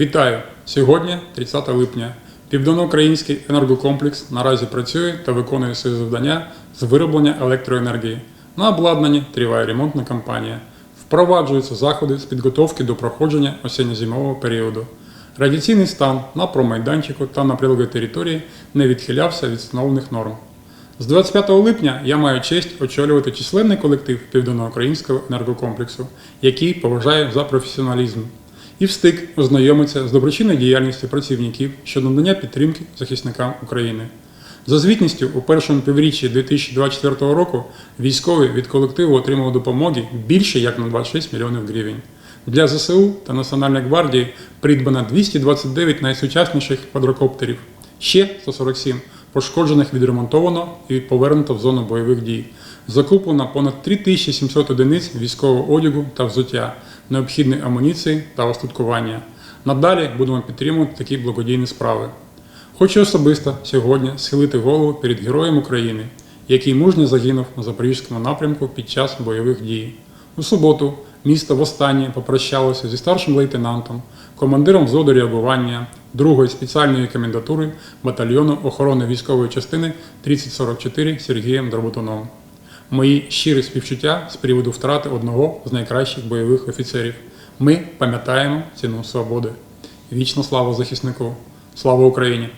Вітаю! Сьогодні 30 липня. Південноукраїнський енергокомплекс наразі працює та виконує свої завдання з вироблення електроенергії. На обладнанні триває ремонтна кампанія. Впроваджуються заходи з підготовки до проходження осінньо-зимового періоду. Радіаційний стан на промайданчику та на прилеглій території не відхилявся від встановлених норм. З 25 липня я маю честь очолювати численний колектив Південноукраїнського енергокомплексу, який поважаю за професіоналізм, і встиг ознайомитися з доброчинною діяльністю працівників щодо надання підтримки захисникам України. За звітністю у першому півріччі 2024 року військові від колективу отримали допомоги більше як на 26 мільйонів гривень. Для ЗСУ та Національної гвардії придбано 229 найсучасніших квадрокоптерів, ще 147 пошкоджених відремонтовано і повернуто в зону бойових дій. Закуплено понад 3700 одиниць військового одягу та взуття, необхідної амуніції та остаткування. Надалі будемо підтримувати такі благодійні справи. Хочу особисто сьогодні схилити голову перед героєм України, який мужньо загинув на запорізькому напрямку під час бойових дій. У суботу місто востаннє попрощалося зі старшим лейтенантом, командиром взводу реагування 2-ї спеціальної комендатури батальйону охорони військової частини 3044 Сергієм Дроботуном. Мої щирі співчуття з приводу втрати одного з найкращих бойових офіцерів. Ми пам'ятаємо ціну свободи. Вічна слава захиснику! Слава Україні!